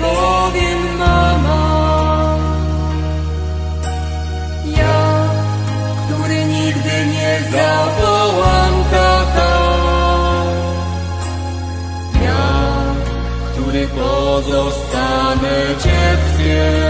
powiem mama. Ja, który nigdy nie zawołam tata. Ja, który pozostanę dzieckiem.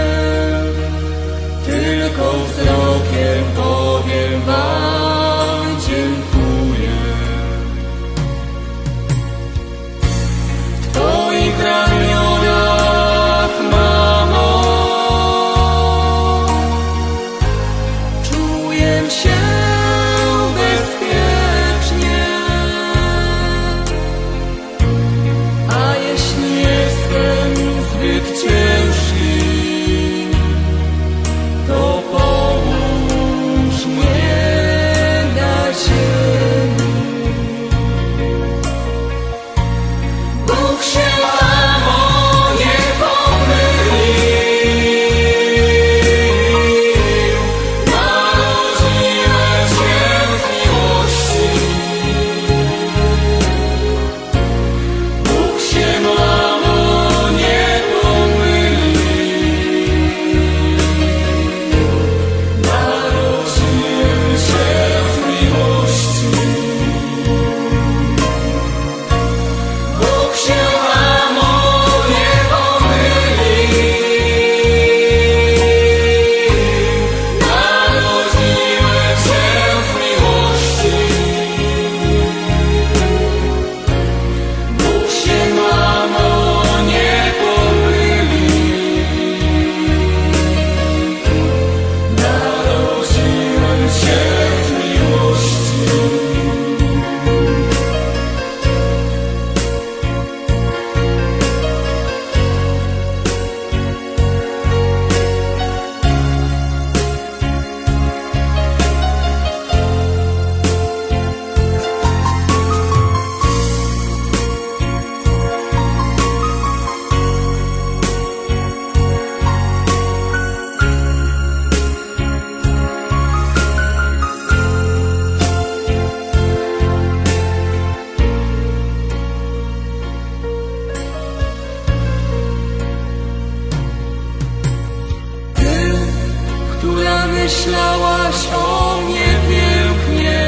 myślałaś o mnie pięknie.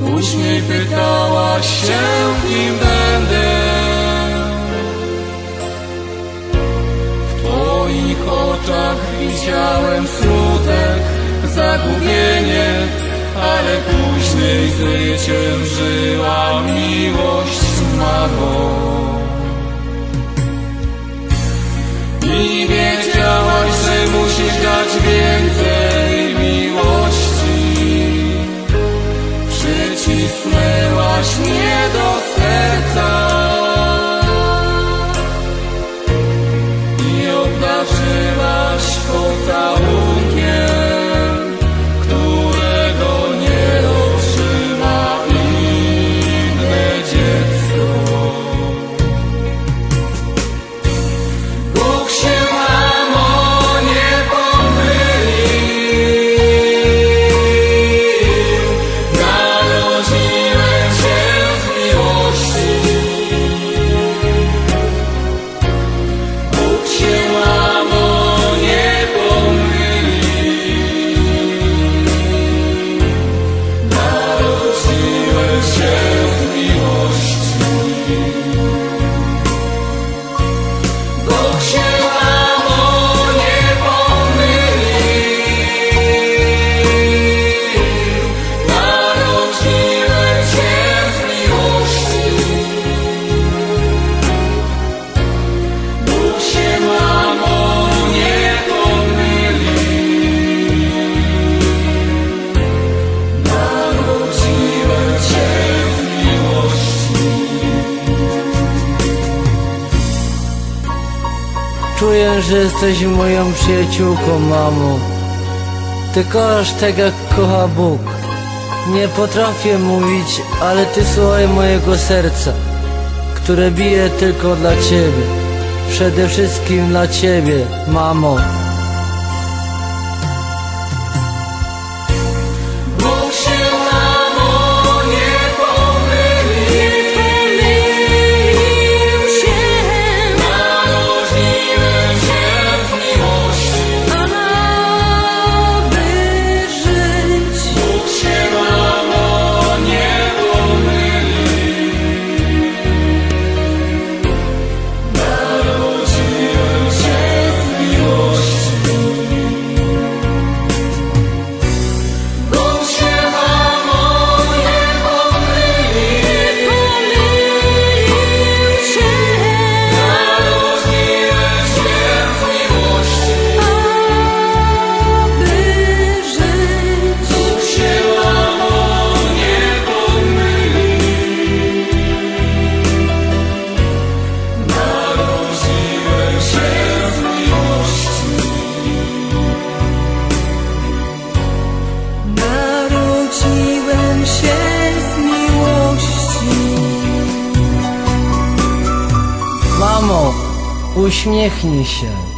Później pytałaś się, kim będę. W Twoich oczach widziałem smutek, zagubienie Ale później zwyciężyła czuję, że jesteś moją przyjaciółką, mamo. Ty kochasz tak, jak kocha Bóg. Nie potrafię mówić, ale ty słuchaj mojego serca, które bije tylko dla ciebie. Przede wszystkim dla ciebie, mamo. Się.